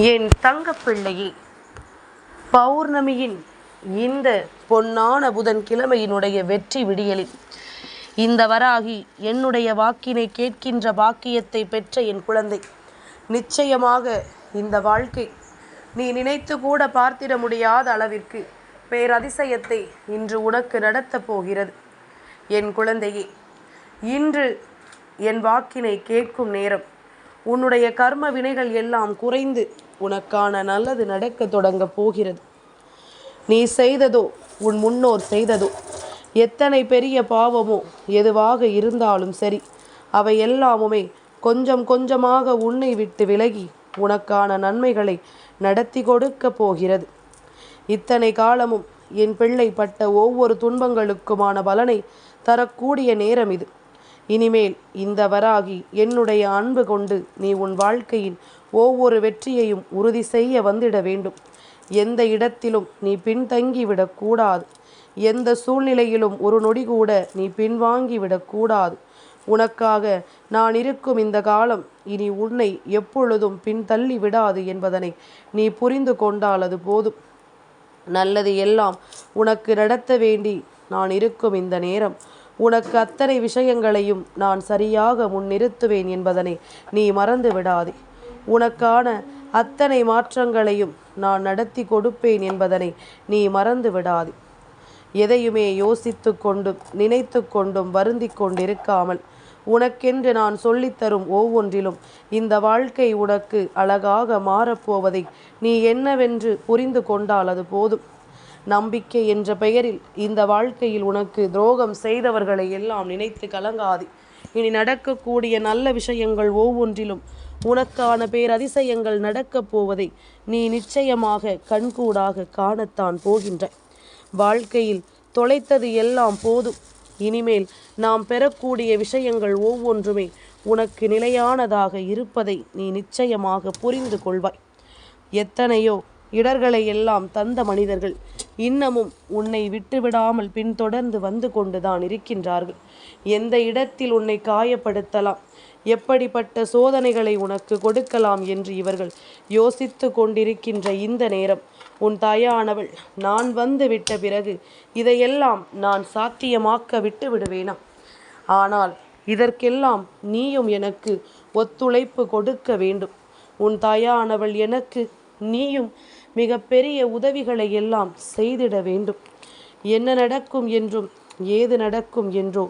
என் தங்கப்பிள்ளையே பௌர்ணமியின் இந்த பொன்னான புதன் கிழமையினுடைய வெற்றி விடியலில் இந்த வராகி என்னுடைய வாக்கினை கேட்கின்ற பாக்கியத்தை பெற்ற என் குழந்தை. நிச்சயமாக இந்த வாழ்க்கை நீ நினைத்து கூட பார்த்திட முடியாத அளவிற்கு பேரதிசயத்தை இன்று உனக்கு நடத்தப் போகிறது. என் குழந்தையே இன்று என் வாக்கினை கேட்கும் நேரம் உன்னுடைய கர்ம வினைகள் எல்லாம் குறைந்து உனக்கான நல்லது நடக்கத் தொடங்கப் போகிறது. நீ செய்ததோ உன் முன்னோர் செய்ததோ எத்தனை பெரிய பாவமோ எதுவாக இருந்தாலும் சரி அவை எல்லாமுமே கொஞ்சம் கொஞ்சமாக உன்னை விட்டு விலகி உனக்கான நன்மைகளை நடத்தி கொடுக்க போகிறது. இத்தனை காலமும் என் பிள்ளை பட்ட ஒவ்வொரு துன்பங்களுக்குமான பலனை தரக்கூடிய நேரம் இது. இனிமேல் இந்த வராகி என்னுடைய அன்பு கொண்டு நீ உன் வாழ்க்கையின் ஒவ்வொரு வெற்றியையும் உறுதி செய்ய வந்திட வேண்டும். எந்த இடத்திலும் நீ பின்தங்கிவிடக்கூடாது எந்த சூழ்நிலையிலும் ஒரு நொடி கூட நீ பின்வாங்கிவிடக்கூடாது உனக்காக நான் இருக்கும் இந்த காலம் இனி உன்னை எப்பொழுதும் பின்தள்ளி விடாது என்பதனை நீ புரிந்து கொண்டால் அது போதும். நல்லது எல்லாம் உனக்கு நடத்த வேண்டி நான் இருக்கும் இந்த நேரம். உனக்கு அத்தனை விஷயங்களையும் நான் சரியாக முன்னிறுத்துவேன் என்பதனை நீ மறந்து விடாதே உனக்கான அத்தனை மாற்றங்களையும் நான் நடத்தி கொடுப்பேன் என்பதனை நீ மறந்து விடாதே எதையுமே யோசித்து கொண்டும் நினைத்து கொண்டும் வருந்தி கொண்டிருக்காமல் உனக்கென்று நான் சொல்லித்தரும் ஒவ்வொன்றிலும் இந்த வாழ்க்கை உனக்கு அழகாக மாறப்போவதை நீ என்னவென்று புரிந்து கொண்டால் அது போதும். நம்பிக்கை என்ற பெயரில் இந்த வாழ்க்கையில் உனக்கு துரோகம் செய்தவர்களை எல்லாம் நினைத்து கலங்காது. இனி நடக்கக்கூடிய நல்ல விஷயங்கள் ஒவ்வொன்றிலும் உனக்கான பேரதிசயங்கள் நடக்கப் போவதை நீ நிச்சயமாக கண்கூடாக காணத்தான் போகின்ற வாழ்க்கையில் தொலைத்தது எல்லாம் போதும். இனிமேல் நாம் பெறக்கூடிய விஷயங்கள் ஒவ்வொன்றுமே உனக்கு நிலையானதாக இருப்பதை நீ நிச்சயமாக புரிந்து கொள்வாய். எத்தனையோ இடர்களை எல்லாம் தந்த மனிதர்கள் இன்னமும் உன்னை விட்டுவிடாமல் பின்தொடர்ந்து வந்து கொண்டுதான் இருக்கின்றார்கள். எந்த இடத்தில் உன்னை காயப்படுத்தலாம்? எப்படிப்பட்ட சோதனைகளை உனக்கு கொடுக்கலாம் என்று இவர்கள் யோசித்து கொண்டிருக்கின்ற இந்த நேரம். உன் தாயானவள் நான் வந்து விட்ட பிறகு இதையெல்லாம் நான் சாத்தியமாக்க விட்டு விடுவேனா? ஆனால் இதற்கெல்லாம் நீயும் எனக்கு ஒத்துழைப்பு கொடுக்க வேண்டும். உன் தாயானவள் எனக்கு நீயும் மிகப்பெரிய உதவிகளை எல்லாம் செய்திட வேண்டும். என்ன நடக்கும் என்றும் ஏது நடக்கும் என்றோ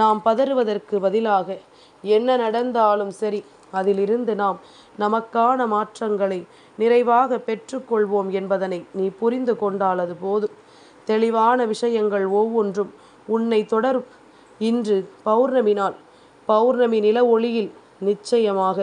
நாம் பதறுவதற்கு பதிலாக என்ன நடந்தாலும் சரி அதிலிருந்து நாம் நமக்கான மாற்றங்களை நிறைவாக பெற்றுக்கொள்வோம் என்பதனை நீ புரிந்து கொண்டால் அது போதும். தெளிவான விஷயங்கள் ஒவ்வொன்றும் உன்னை தொடரும். இன்று பௌர்ணமி நாள். பௌர்ணமி நில ஒளியில் நிச்சயமாக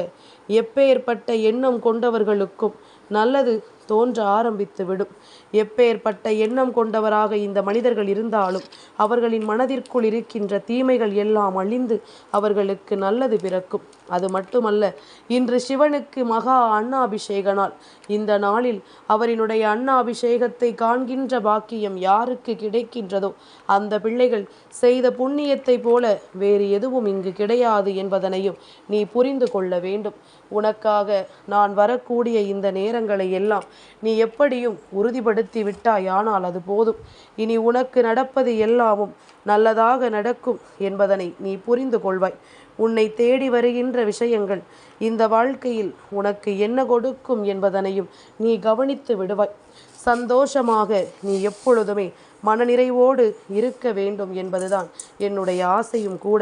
எப்பேற்பட்ட எண்ணம் கொண்டவர்களுக்கும் நல்லது தோன்ற ஆரம்பித்து விடும். எப்பேற்பட்ட எண்ணம் கொண்டவராக இந்த மனிதர்கள் இருந்தாலும் அவர்களின் மனதிற்குள் இருக்கின்ற தீமைகள் எல்லாம் அழிந்து அவர்களுக்கு நல்லது பிறக்கும். அது மட்டுமல்ல இன்று சிவனுக்கு மகா அண்ணாபிஷேக நாள் இந்த நாளில் அவரினுடைய அண்ணாபிஷேகத்தை காண்கின்ற பாக்கியம் யாருக்கு கிடைக்கின்றதோ அந்த பிள்ளைகள் செய்த புண்ணியத்தை போல வேறு எதுவும் இங்கு கிடையாது என்பதனையும் நீ புரிந்து கொள்ள வேண்டும். உனக்காக நான் வரக்கூடிய இந்த நேரங்களை எல்லாம் நீ எப்படியும் உறுதிப்படுத்தி விட்டாயானால் அது போதும். இனி உனக்கு நடப்பது எல்லாமும் நல்லதாக நடக்கும் என்பதனை நீ புரிந்து கொள்வாய். உன்னை தேடி வருகின்ற விஷயங்கள் இந்த வாழ்க்கையில் உனக்கு என்ன கொடுக்கும் என்பதனையும் நீ கவனித்து விடுவாய். சந்தோஷமாக நீ எப்பொழுதுமே மனநிறைவோடு இருக்க வேண்டும் என்பதுதான் என்னுடைய ஆசையும் கூட.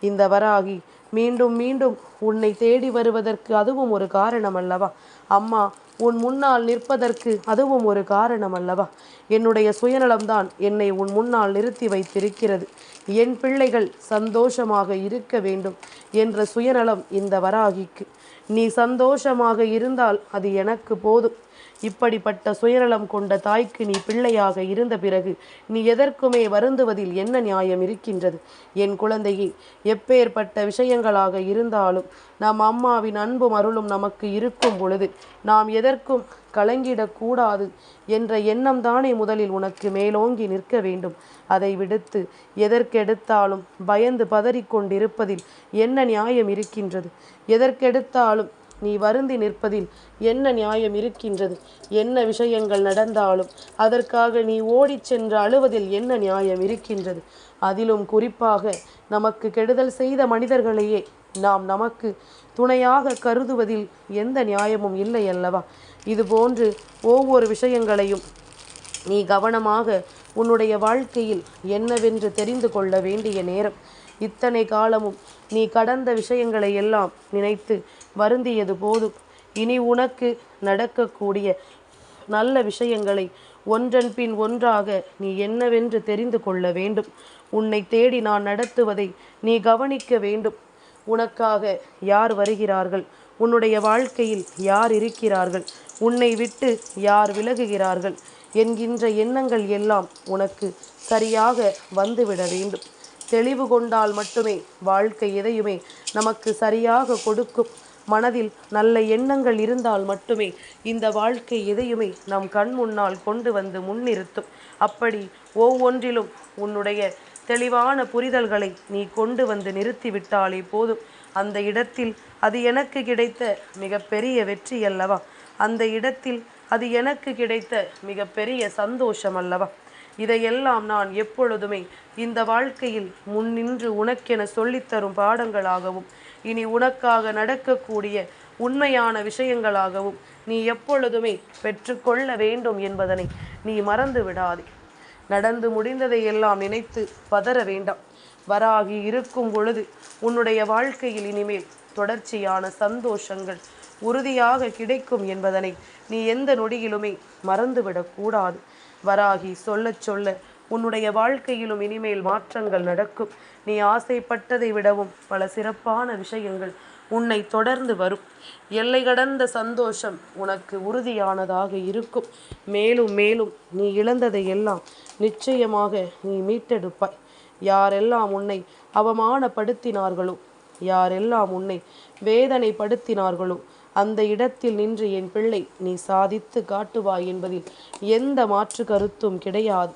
இந்த வராகி மீண்டும் மீண்டும் உன்னை தேடி வருவதற்கு அதுவும் ஒரு காரணம் அல்லவா அம்மா உன் முன்னால் நிற்பதற்கு அதுவும் ஒரு காரணம் அல்லவா என்னுடைய சுயநலம்தான் என்னை உன் முன்னால் நிறுத்தி வைத்திருக்கிறது. என் பிள்ளைகள் சந்தோஷமாக இருக்க வேண்டும் என்ற சுயநலம் இந்த வராகிக்கு. நீ சந்தோஷமாக இருந்தால் அது எனக்கு போதும். இப்படிப்பட்ட சுயநலம் கொண்ட தாய்க்கு நீ பிள்ளையாக இருந்த பிறகு நீ எதற்குமே வருந்துவதில் என்ன நியாயம் இருக்கின்றது? என் குழந்தையே எப்பேற்பட்ட விஷயங்களாக இருந்தாலும் நம் அம்மாவின் அன்பும் அருளும் நமக்கு இருக்கும் பொழுது நாம் எதற்கும் கலங்கிடக்கூடாது என்ற எண்ணம் தானே முதலில் உனக்கு மேலோங்கி நிற்க வேண்டும். அதை விடுத்து எதற்கெடுத்தாலும் பயந்து பதறிக்கொண்டிருப்பதில் என்ன நியாயம் இருக்கின்றது? எதற்கெடுத்தாலும் நீ வருந்தி நிற்பதில் என்ன நியாயம் இருக்கின்றது? என்ன விஷயங்கள் நடந்தாலும் அதற்காக நீ ஓடிச் சென்று அழுவதில் என்ன நியாயம் இருக்கின்றது? அதிலும் குறிப்பாக நமக்கு கெடுதல் செய்த மனிதர்களையே நாம் நமக்கு துணையாக கருதுவதில் எந்த நியாயமும் இல்லை அல்லவா? இதுபோன்று ஒவ்வொரு விஷயங்களையும் நீ கவனமாக உன்னுடைய வாழ்க்கையில் என்னவென்று தெரிந்து கொள்ள வேண்டிய நேரம். இத்தனை காலமும் நீ கடந்த விஷயங்களை எல்லாம் நினைத்து வருந்தியது போதும். இனி உனக்கு நடக்கக்கூடிய நல்ல விஷயங்களை ஒன்றன் பின் ஒன்றாக நீ என்னவென்று தெரிந்து கொள்ள வேண்டும். உன்னை தேடி நான் நடத்துவதை நீ கவனிக்க வேண்டும். உனக்காக யார் வருகிறார்கள்? உன்னுடைய வாழ்க்கையில் யார் இருக்கிறார்கள்? உன்னை விட்டு யார் விலகுகிறார்கள்? என்கின்ற எண்ணங்கள் எல்லாம் உனக்கு சரியாக வந்துவிட வேண்டும். தெளிவு கொண்டால் மட்டுமே வாழ்க்கை எதையுமே நமக்கு சரியாக கொடுக்கும். மனதில் நல்ல எண்ணங்கள் இருந்தால் மட்டுமே இந்த வாழ்க்கை எதையுமே நம் கண் முன்னால் கொண்டு வந்து முன்னிறுத்தும். அப்படி ஒவ்வொன்றிலும் உன்னுடைய தெளிவான புரிதல்களை நீ கொண்டு வந்து நிறுத்திவிட்டாலே போதும். அந்த இடத்தில் அது எனக்கு கிடைத்த மிகப்பெரிய வெற்றி அல்லவா? அந்த இடத்தில் அது எனக்கு கிடைத்த மிகப்பெரிய சந்தோஷம் அல்லவா? இதையெல்லாம் நான் எப்பொழுதுமே இந்த வாழ்க்கையில் முன்னின்று உனக்கென சொல்லித்தரும் பாடங்களாகவும் இனி உனக்காக நடக்கக்கூடிய உண்மையான விஷயங்களாகவும் நீ எப்பொழுதுமே பெற்றுக்கொள்ள வேண்டும் என்பதனை நீ மறந்து விடாதே. நடந்து முடிந்ததை எல்லாம் நினைத்து பதற வேண்டாம். வராகி இருக்கும் பொழுது உன்னுடைய வாழ்க்கையில் இனிமேல் தொடர்ச்சியான சந்தோஷங்கள் உறுதியாக கிடைக்கும் என்பதனை நீ எந்த நொடியிலுமே மறந்துவிடக்கூடாது வராகி சொல்லச் சொல்ல உன்னுடைய வாழ்க்கையிலும் இனிமேல் மாற்றங்கள் நடக்கும். நீ ஆசைப்பட்டதை விடவும் பல சிறப்பான விஷயங்கள் உன்னை தொடர்ந்து வரும். எல்லை கடந்த சந்தோஷம் உனக்கு உறுதியானதாக இருக்கும். மேலும் மேலும் நீ இழந்ததை எல்லாம் நிச்சயமாக நீ மீட்டெடுப்பாய். யாரெல்லாம் உன்னை அவமானப்படுத்தினார்களோ யாரெல்லாம் உன்னை வேதனைப்படுத்தினார்களோ அந்த இடத்தில் நின்று என் பிள்ளை நீ சாதித்து காட்டுவாய் என்பதில் எந்த மாற்று கருத்தும் கிடையாது.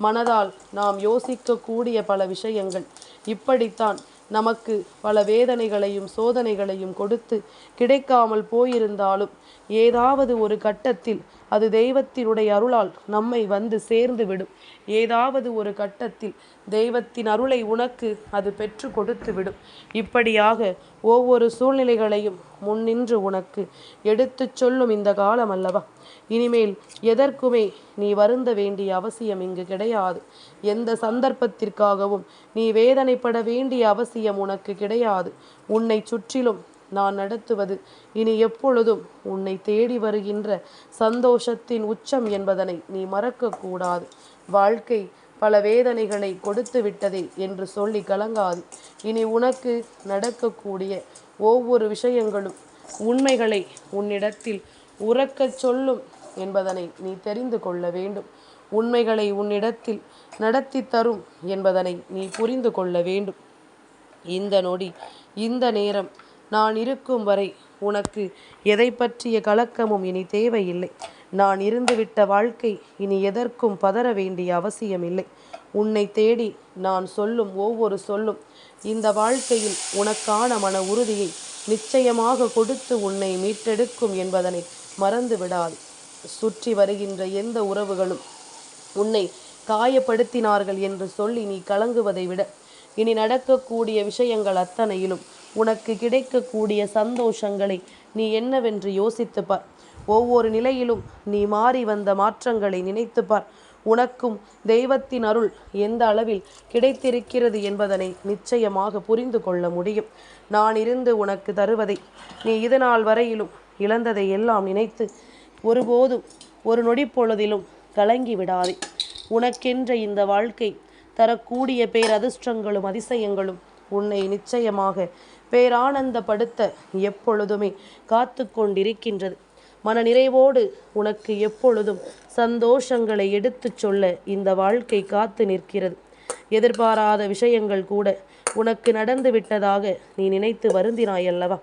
மனதால் நாம் யோசிக்கக்கூடிய பல விஷயங்கள். இப்படித்தான் நமக்கு பல வேதனைகளையும் சோதனைகளையும் கொடுத்து கிடைக்காமல் போயிருந்தாலும் ஏதாவது ஒரு கட்டத்தில் அது தெய்வத்தினுடைய அருளால் நம்மை வந்து சேர்ந்து விடும் ஏதாவது ஒரு கட்டத்தில் தெய்வத்தின் அருளை உனக்கு அது பெற்று கொடுத்து விடும் இப்படியாக ஒவ்வொரு சூழ்நிலைகளையும் முன்னின்று உனக்கு எடுத்துச் சொல்லும் இந்த காலம் அல்லவா? இனிமேல் எதற்குமே நீ வருந்த வேண்டிய அவசியம் இங்கு கிடையாது. எந்த சந்தர்ப்பத்திற்காகவும் நீ வேதனைப்பட வேண்டிய அவசியம் உனக்கு கிடையாது. உன்னை சுற்றிலும் நான் நடத்துவது. இனி எப்பொழுதும் உன்னை தேடி வருகின்ற சந்தோஷத்தின் உச்சம் என்பதனை நீ மறக்கக்கூடாது. வாழ்க்கை பல வேதனைகளை கொடுத்து விட்டதே என்று சொல்லி கலங்காது. இனி உனக்கு நடக்கக்கூடிய ஒவ்வொரு விஷயங்களும் உண்மைகளை உன்னிடத்தில் உறக்கச் சொல்லும் என்பதனை நீ தெரிந்து கொள்ள வேண்டும். உண்மைகளை உன்னிடத்தில் நடத்தி தரும் என்பதனை நீ புரிந்து கொள்ள வேண்டும். இந்த நொடி இந்த நேரம் நான் இருக்கும் வரை உனக்கு எதை பற்றிய கலக்கமும் இனி தேவையில்லை. நான் இருந்துவிட்ட வாழ்க்கை இனி எதற்கும் பதற வேண்டிய அவசியமில்லை. உன்னை தேடி நான் சொல்லும் ஒவ்வொரு சொல்லும் இந்த வாழ்க்கையில் உனக்கான மன உறுதியை நிச்சயமாக கொடுத்து உன்னை மீட்டெடுக்கும் என்பதனை மறந்து விடாது சுற்றி வருகின்ற எந்த உறவுகளும் உன்னை காயப்படுத்தினார்கள் என்று சொல்லி நீ கலங்குவதை விட இனி நடக்கக்கூடிய விஷயங்கள் அத்தனையிலும் உனக்கு கிடைக்கக்கூடிய சந்தோஷங்களை நீ என்னவென்று யோசித்துப்பார். ஒவ்வொரு நிலையிலும் நீ மாறி வந்த மாற்றங்களை நினைத்துப்பார். உனக்கும் தெய்வத்தின் அருள் எந்த அளவில் கிடைத்திருக்கிறது என்பதனை நிச்சயமாக புரிந்து கொள்ள முடியும். நான் இருந்து உனக்கு தருவதை நீ இதனால் வரையிலும் இழந்ததை எல்லாம் நினைத்து ஒருபோதும் ஒரு நொடி பொழுதிலும் கலங்கி விடாதே. உனக்கென்ற இந்த வாழ்க்கை தரக்கூடிய பேரதிர்ஷ்டங்களும் அதிசயங்களும் உன்னை நிச்சயமாக பேரானந்தப்படுத்த எப்பொழுதுமே காத்து கொண்டிருக்கின்றது மன நிறைவோடு உனக்கு எப்பொழுதும் சந்தோஷங்களை எடுத்துச் சொல்ல இந்த வாழ்க்கை காத்து நிற்கிறது. எதிர்பாராத விஷயங்கள் கூட உனக்கு நடந்து விட்டதாக நீ நினைத்து வருந்தினாய் அல்லவா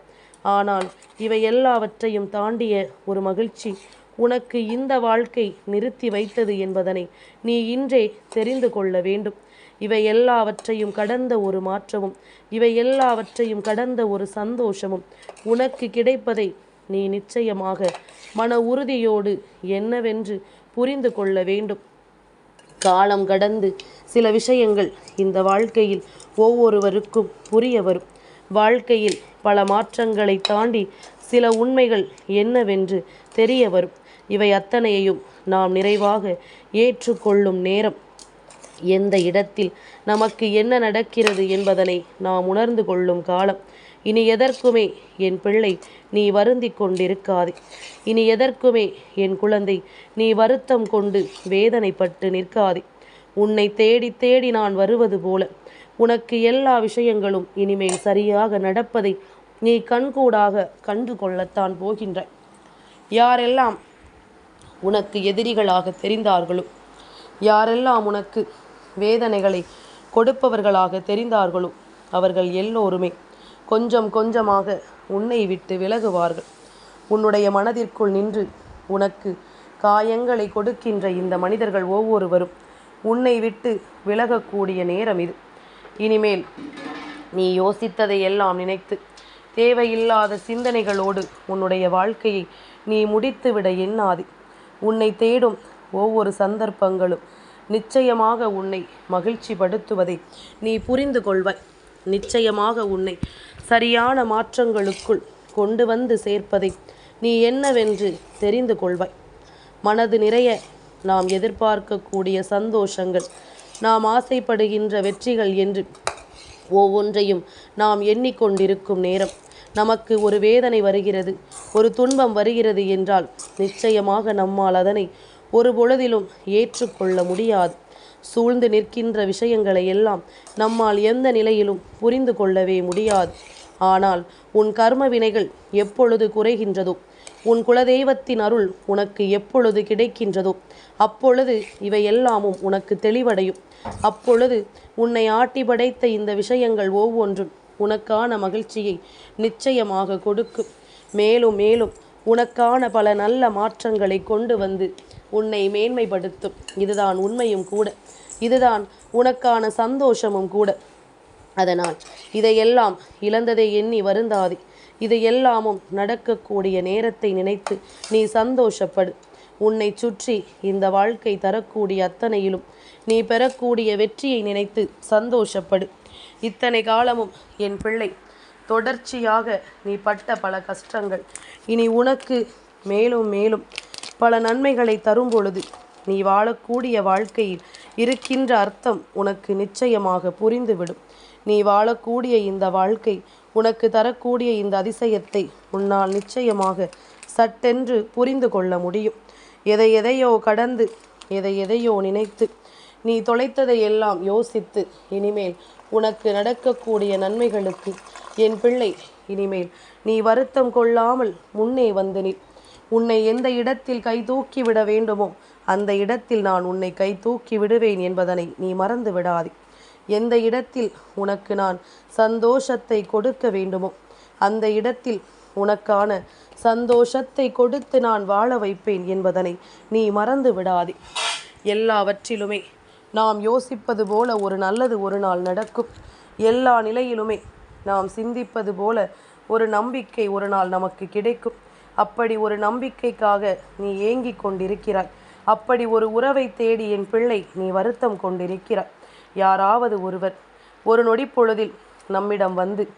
ஆனால் இவை எல்லாவற்றையும் தாண்டிய ஒரு மகிழ்ச்சி உனக்கு இந்த வாழ்க்கை நிறுத்தி வைத்தது என்பதனை நீ இன்றே தெரிந்து கொள்ள வேண்டும். இவை எல்லாவற்றையும் கடந்த ஒரு மாற்றமும் இவை எல்லாவற்றையும் கடந்த ஒரு சந்தோஷமும். உனக்கு கிடைப்பதை நீ நிச்சயமாக மன உறுதியோடு என்னவென்று புரிந்து கொள்ள வேண்டும். காலம் கடந்து சில விஷயங்கள் இந்த வாழ்க்கையில் ஒவ்வொருவருக்கும் புரிய வரும். வாழ்க்கையில் பல மாற்றங்களை தாண்டி சில உண்மைகள் என்னவென்று தெரிய வரும். இவை அத்தனையையும் நாம் நிறைவாக ஏற்றுக்கொள்ளும் நேரம். எந்த இடத்தில் நமக்கு என்ன நடக்கிறது என்பதனை நாம் உணர்ந்து கொள்ளும் காலம். இனி எதற்குமே என் பிள்ளை நீ வருந்தி கொண்டிருக்காதே. இனி எதற்குமே என் குழந்தை நீ வருத்தம் கொண்டு வேதனைப்பட்டு நிற்காதே. உன்னை தேடி தேடி நான் வருவது போல. உனக்கு எல்லா விஷயங்களும் இனிமேல் சரியாக நடப்பதை நீ கண்கூடாக கண்டு கொள்ளத்தான் போகின்றாய். யாரெல்லாம் உனக்கு எதிரிகளாக தெரிந்தார்களோ? யாரெல்லாம் உனக்கு வேதனைகளை கொடுப்பவர்களாக தெரிந்தார்களோ? அவர்கள் எல்லோருமே கொஞ்சம் கொஞ்சமாக உன்னை விட்டு விலகுவார்கள். உன்னுடைய மனதிற்குள் நின்று உனக்கு காயங்களை கொடுக்கின்ற இந்த மனிதர்கள் ஒவ்வொருவரும் உன்னை விட்டு விலகக்கூடிய நேரம் இது. இனிமேல் நீ யோசித்ததை எல்லாம் நினைத்து தேவையில்லாத சிந்தனைகளோடு உன்னுடைய வாழ்க்கையை நீ முடித்துவிட எண்ணாதே. உன்னை தேடும் ஒவ்வொரு சந்தர்ப்பங்களும் நிச்சயமாக உன்னை மகிழ்ச்சிப்படுத்துவதை நீ புரிந்து கொள்வாய். நிச்சயமாக உன்னை சரியான மாற்றங்களுக்குள் கொண்டு வந்து சேர்ப்பதை நீ என்னவென்று தெரிந்து கொள்வாய். மனது நிறைய நாம் எதிர்பார்க்கக்கூடிய சந்தோஷங்கள் நாம் ஆசைப்படுகின்ற வெற்றிகள் என்று ஒவ்வொன்றையும் நாம் எண்ணிக்கொண்டிருக்கும் நேரம். நமக்கு ஒரு வேதனை வருகிறது ஒரு துன்பம் வருகிறது என்றால் நிச்சயமாக நம்மால் அதனை ஒரு பொழுதிலும் ஏற்றுக்கொள்ள முடியாது. சூழ்ந்து நிற்கின்ற விஷயங்களை எல்லாம் நம்மால் எந்த நிலையிலும் புரிந்து கொள்ளவே முடியாது. ஆனால் உன் கர்ம வினைகள் எப்பொழுது குறைகின்றதோ உன் குலதெய்வத்தின் அருள் உனக்கு எப்பொழுது கிடைக்கின்றதோ அப்பொழுது இவையெல்லாமும் உனக்கு தெளிவடையும். அப்பொழுது உன்னை ஆட்டி படைத்த இந்த விஷயங்கள் ஒவ்வொன்றும் உனக்கான மகிழ்ச்சியை நிச்சயமாக கொடுக்கும். மேலும் மேலும் உனக்கான பல நல்ல மாற்றங்களை கொண்டு வந்து உன்னை மேன்மைப்படுத்தும். இதுதான் உண்மையும் கூட. இதுதான் உனக்கான சந்தோஷமும் கூட. அதனால் இதையெல்லாம் இழந்ததை எண்ணி வருந்தாதே. இதையெல்லாமும் நடக்கக்கூடிய நேரத்தை நினைத்து நீ சந்தோஷப்படு. உன்னை சுற்றி இந்த வாழ்க்கை தரக்கூடிய அத்தனையிலும் நீ பெறக்கூடிய வெற்றியை நினைத்து சந்தோஷப்படு. இத்தனை காலமும் என் பிள்ளை. தொடர்ச்சியாக நீ பட்ட பல கஷ்டங்கள். இனி உனக்கு மேலும் மேலும் பல நன்மைகளை தரும் பொழுது நீ வாழக்கூடிய வாழ்க்கையில் இருக்கின்ற அர்த்தம் உனக்கு நிச்சயமாக புரிந்துவிடும். நீ வாழக்கூடிய இந்த வாழ்க்கை உனக்கு தரக்கூடிய இந்த அதிசயத்தை உன்னால் நிச்சயமாக சட்டென்று புரிந்து கொள்ள முடியும். எதை எதையோ கடந்து எதை எதையோ நினைத்து நீ தொலைத்ததை எல்லாம் யோசித்து இனிமேல் உனக்கு நடக்கக்கூடிய நன்மைகளுக்கு என் பிள்ளை இனிமேல் நீ வருத்தம் கொள்ளாமல் முன்னே வந்து நீ உன்னை எந்த இடத்தில் கை தூக்கி விட வேண்டுமோ அந்த இடத்தில் நான் உன்னை கை தூக்கி விடுவேன் என்பதனை நீ மறந்து விடாதே. எந்த இடத்தில் உனக்கு நான் சந்தோஷத்தை கொடுக்க வேண்டுமோ அந்த இடத்தில் உனக்கான சந்தோஷத்தை கொடுத்து நான் வாழ வைப்பேன் என்பதனை நீ மறந்து விடாதே. எல்லாவற்றிலுமே நாம் யோசிப்பது போல ஒரு நல்லது ஒரு நாள் நடக்கும். எல்லா நிலையிலுமே நாம் சிந்திப்பது போல ஒரு நம்பிக்கை ஒரு நாள் நமக்கு கிடைக்கும். அப்படி ஒரு நம்பிக்கைக்காக நீ ஏங்கிக் கொண்டிருக்கிறாய். அப்படி ஒரு உறவை தேடி என் பிள்ளை நீ வருத்தம் கொண்டிருக்கிறாய். யாராவது ஒருவர் ஒரு நொடி பொழுதில் நம்மிடம் வந்து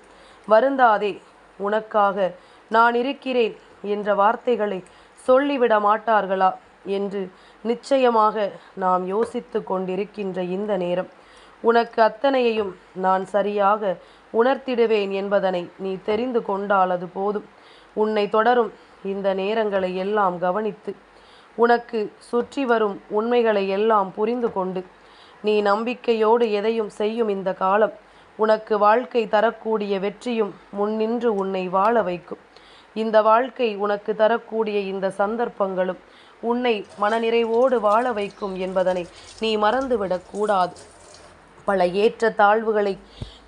வருந்தாதே உனக்காக நான் இருக்கிறேன் என்ற வார்த்தைகளை சொல்லிவிட மாட்டார்களா? என்று நிச்சயமாக நாம் யோசித்து கொண்டிருக்கின்ற இந்த நேரம். உனக்கு அத்தனையையும் நான் சரியாக உணர்த்திடுவேன் என்பதனை நீ தெரிந்து கொண்டால் அது போதும். உன்னை தொடரும் இந்த நேரங்களை எல்லாம் கவனித்து உனக்கு சுற்றி வரும் உண்மைகளை எல்லாம் புரிந்து கொண்டு நீ நம்பிக்கையோடு எதையும் செய்யும் இந்த காலம் உனக்கு வாழ்க்கை தரக்கூடிய வெற்றியும் முன்னின்று உன்னை வாழ வைக்கும். இந்த வாழ்க்கை உனக்கு தரக்கூடிய இந்த சந்தர்ப்பங்களும் உன்னை மனநிறைவோடு வாழ வைக்கும் என்பதனை நீ மறந்துவிடக் கூடாது. பல ஏற்ற தாழ்வுகளை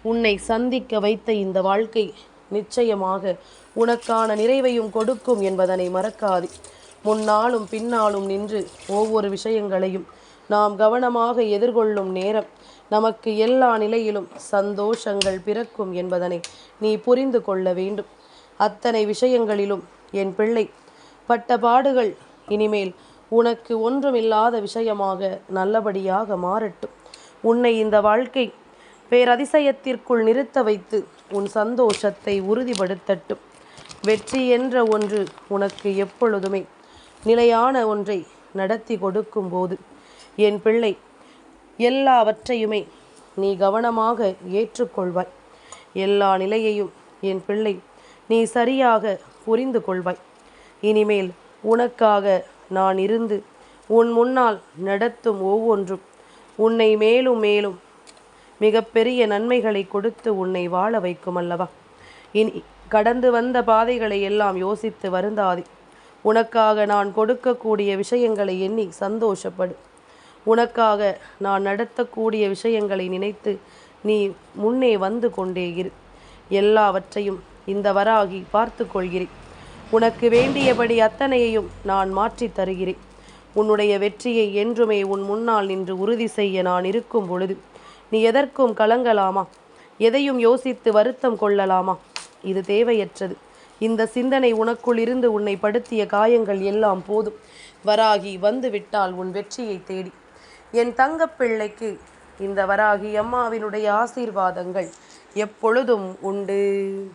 உன்னை சந்திக்க வைத்த இந்த வாழ்க்கை நிச்சயமாக உனக்கான நிறைவையும் கொடுக்கும் என்பதனை மறக்காது. முன்னாலும் பின்னாலும் நின்று ஒவ்வொரு விஷயங்களையும் நாம் கவனமாக எதிர்கொள்ளும் நேரம் நமக்கு எல்லா நிலையிலும் சந்தோஷங்கள் பிறக்கும் என்பதனை நீ புரிந்து கொள்ள வேண்டும். அத்தனை விஷயங்களிலும் என் பிள்ளை பட்ட பாடுகள் இனிமேல் உனக்கு ஒன்றுமில்லாத விஷயமாக நல்லபடியாக மாறட்டும். உன்னை இந்த வாழ்க்கை பேரதிசயத்திற்குள் நிறுத்த வைத்து உன் சந்தோஷத்தை உறுதிப்படுத்தட்டும். வெற்றி என்ற ஒன்று உனக்கு எப்பொழுதுமே நிலையான ஒன்றை நடத்தி கொடுக்கும்போது என் பிள்ளை எல்லாவற்றையுமே நீ கவனமாக ஏற்றுக்கொள்வாய். எல்லா நிலையையும் என் பிள்ளை நீ சரியாக புரிந்து கொள்வாய். இனிமேல் உனக்காக நான் இருந்து உன் முன்னால் நடத்தும் ஒவ்வொன்றும் உன்னை மேலும் மேலும் மிகப்பெரிய நன்மைகளை கொடுத்து உன்னை வாழ வைக்கும் அல்லவா? இனி கடந்து வந்த பாதைகளை எல்லாம் யோசித்து வருந்தாதே. உனக்காக நான் கொடுக்கக்கூடிய விஷயங்களை எண்ணி சந்தோஷப்படு. உனக்காக நான் நடத்தக்கூடிய விஷயங்களை நினைத்து நீ முன்னே வந்து கொண்டே இரு. எல்லாவற்றையும் இந்த வராகி பார்த்து கொள்கிறேன். உனக்கு வேண்டியபடி அத்தனையையும் நான் மாற்றித் தருகிறேன். உன்னுடைய வெற்றியை என்றுமே உன் முன்னால் நின்று உறுதி செய்ய நான் இருக்கும் பொழுது நீ எதற்கும் கலங்கலாமா? எதையும் யோசித்து வருத்தம் கொள்ளலாமா? இது தேவையற்றது. இந்த சிந்தனை உனக்குள் இருந்து உன்னை படுத்திய காயங்கள் எல்லாம் போதும். வராகி வந்துவிட்டால் உன் வெற்றியை தேடி. என் தங்கப்பிள்ளைக்கு இந்த வராகி அம்மாவினுடைய ஆசீர்வாதங்கள் எப்பொழுதும் உண்டு.